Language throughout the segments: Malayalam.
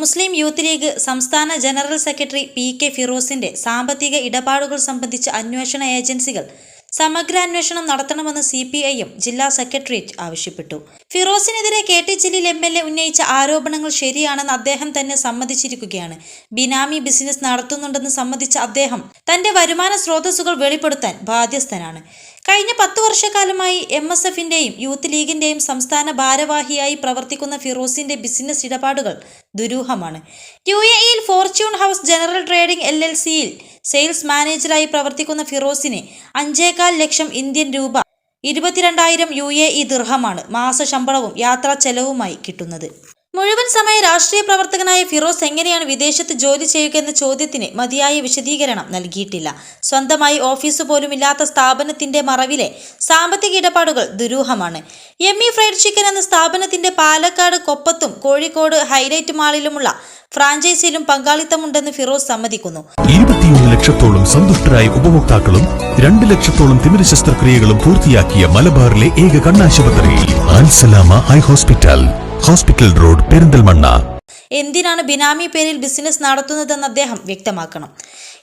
മുസ്ലിം യൂത്ത് ലീഗ് സംസ്ഥാന ജനറൽ സെക്രട്ടറി പി കെ ഫിറോസിന്റെ സാമ്പത്തിക ഇടപാടുകൾ സംബന്ധിച്ച് അന്വേഷണ ഏജൻസികൾ സമഗ്ര അന്വേഷണം നടത്തണമെന്ന് സി പി ഐയും ജില്ലാ സെക്രട്ടേറിയറ്റ് ആവശ്യപ്പെട്ടു. ഫിറോസിനെതിരെ K T Jaleel M L A ഉന്നയിച്ച ആരോപണങ്ങൾ ശരിയാണെന്ന് അദ്ദേഹം തന്നെ സമ്മതിച്ചിരിക്കുകയാണ്. ബിനാമി ബിസിനസ് നടത്തുന്നുണ്ടെന്ന് സമ്മതിച്ച അദ്ദേഹം തന്റെ വരുമാന സ്രോതസ്സുകൾ വെളിപ്പെടുത്താൻ ബാധ്യസ്ഥനാണ്. കഴിഞ്ഞ പത്ത് വർഷക്കാലമായി എം എസ് എഫിന്റെയും യൂത്ത് ലീഗിന്റെയും സംസ്ഥാന ഭാരവാഹിയായി പ്രവർത്തിക്കുന്ന ഫിറോസിന്റെ ബിസിനസ് ഇടപാടുകൾ ദുരൂഹമാണ്. യു എ ഇയിൽ Fortune House General Trading L L സിയിൽ സെയിൽസ് മാനേജറായി പ്രവർത്തിക്കുന്ന ഫിറോസിന് അഞ്ചേകാൽ ലക്ഷം ഇന്ത്യൻ രൂപ ഇരുപത്തിരണ്ടായിരം യു എ ഇ ദിർഹമാണ് മാസശമ്പളവും യാത്രാ ചെലവുമായി കിട്ടുന്നത്. മുഴുവൻ സമയ രാഷ്ട്രീയ പ്രവർത്തകനായ ഫിറോസ് എങ്ങനെയാണ് വിദേശത്ത് ജോലി ചെയ്യുക എന്ന ചോദ്യത്തിന് മതിയായ വിശദീകരണം നൽകിയിട്ടില്ല. സ്വന്തമായി ഓഫീസ് പോലും ഇല്ലാത്ത സ്ഥാപനത്തിന്റെ മറവിലെ സാമ്പത്തിക ഇടപാടുകൾ ദുരൂഹമാണ്. എം ഇ ഫ്രൈഡ് ചിക്കൻ എന്ന സ്ഥാപനത്തിന്റെ പാലക്കാട് കൊപ്പത്തും കോഴിക്കോട് ഹൈലൈറ്റ് മാളിലുമുള്ള ഫ്രാഞ്ചൈസിയിലും പങ്കാളിത്തമുണ്ടെന്ന് ഫിറോസ് സമ്മതിക്കുന്നു. ഇരുപത്തിയൊന്ന് ലക്ഷത്തോളം സന്തുഷ്ടരായ ഉപഭോക്താക്കളും രണ്ട് ലക്ഷത്തോളം തിമിര ശസ്ത്രക്രിയകളും പൂർത്തിയാക്കിയ മലബാറിലെ ഏക കണ്ണാശുപത്രി high hospital. Hospital road Perinthalmanna. എന്തിനാണ് ബിനാമി പേരിൽ ബിസിനസ് നടത്തുന്നതെന്ന് അദ്ദേഹം വ്യക്തമാക്കണം.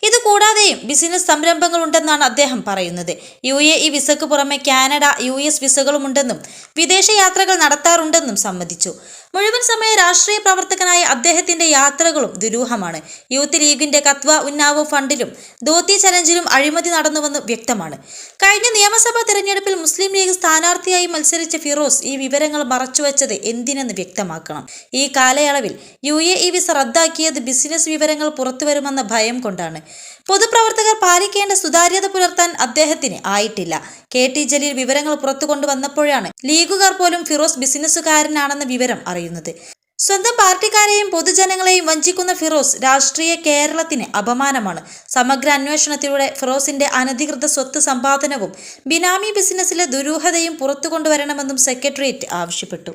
ഇത് കൂടാതെയും ബിസിനസ് സംരംഭങ്ങളുണ്ടെന്നാണ് അദ്ദേഹം പറയുന്നത്. യു എ ഇ വിസക്ക് പുറമെ കാനഡ യു എസ് വിസകളുമുണ്ടെന്നും വിദേശ യാത്രകൾ നടത്താറുണ്ടെന്നും സമ്മതിച്ചു. മുഴുവൻ സമയ രാഷ്ട്രീയ പ്രവർത്തകനായ അദ്ദേഹത്തിന്റെ യാത്രകളും ദുരൂഹമാണ്. യൂത്ത് ലീഗിന്റെ കത്വ ഉന്നാവോ ഫണ്ടിലും ധോത്തി ചലഞ്ചിലും അഴിമതി നടന്നുവെന്ന് വ്യക്തമാണ്. കഴിഞ്ഞ നിയമസഭാ തെരഞ്ഞെടുപ്പിൽ മുസ്ലിം ലീഗ് സ്ഥാനാർത്ഥിയായി മത്സരിച്ച ഫിറോസ് ഈ വിവരങ്ങൾ മറച്ചുവെച്ചത് എന്തിനെന്ന് വ്യക്തമാക്കണം. ഈ കാലയളവിൽ യു എ ഇ വിസ റദ്ദാക്കിയത് ബിസിനസ് വിവരങ്ങൾ പുറത്തുവരുമെന്ന ഭയം കൊണ്ടാണ്. പൊതുപ്രവർത്തകർ പാലിക്കേണ്ട സുതാര്യത പുലർത്താൻ അദ്ദേഹത്തിന് ആയിട്ടില്ല. കെ ടി ജലീൽ വിവരങ്ങൾ പുറത്തു കൊണ്ടുവന്നപ്പോഴാണ് ലീഗുകാർ പോലും ഫിറോസ് ബിസിനസ്സുകാരനാണെന്ന വിവരം അറിയുന്നത്. സ്വന്തം പാർട്ടിക്കാരെയും പൊതുജനങ്ങളെയും വഞ്ചിക്കുന്ന ഫിറോസ് രാഷ്ട്രീയ കേരളത്തിന് അപമാനമാണ്. സമഗ്ര അന്വേഷണത്തിലൂടെ ഫിറോസിന്റെ അനധികൃത സ്വത്ത് സമ്പാദനവും ബിനാമി ബിസിനസ്സിലെ ദുരൂഹതയും പുറത്തു കൊണ്ടുവരണമെന്നും സെക്രട്ടേറിയറ്റ് ആവശ്യപ്പെട്ടു.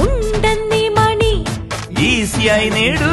ഉണ്ടെന്നീ മണി. ഈസിയായി നേടൂ.